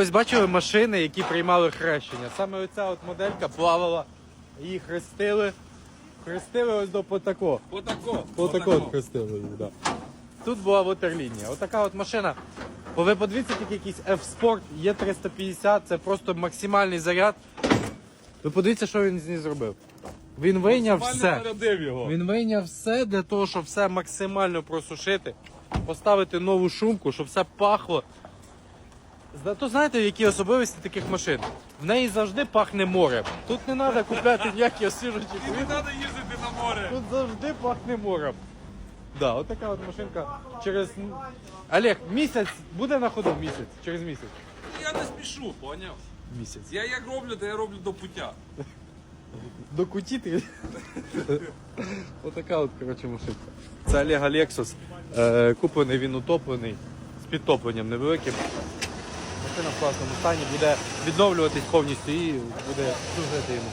Ось бачили машини, які приймали хрещення. Саме оця от моделька плавала, її хрестили. Хрестили ось до потако. Отако. Отако от хрестили її, да. Тут була ватерлінія. Отака от машина. Бо ви подивіться, такий якийсь F-Sport, є 350, це просто максимальний заряд. Ви подивіться, що він з ним зробив. Він вийняв все. його. Він вийняв все для того, щоб все максимально просушити, поставити нову шумку, щоб все пахло. Зна- То знаєте, які особливості таких машин? В неї завжди пахне морем. Тут не треба купляти ніякі освіжувачі І не треба їздити на море. Тут завжди пахне морем. Да, от така от машинка через. Олег, місяць буде на ходу місяць, через місяць. Я не спішу, поняв? Місяць. Я як роблю, то я роблю до пуття. До куті ти. Отака от, коротше, машинка. Це Олега Lexus. Е, куплений він утоплений, з підтопленням невеликим. Машина в класному стані, буде відновлюватись повністю і буде служити йому.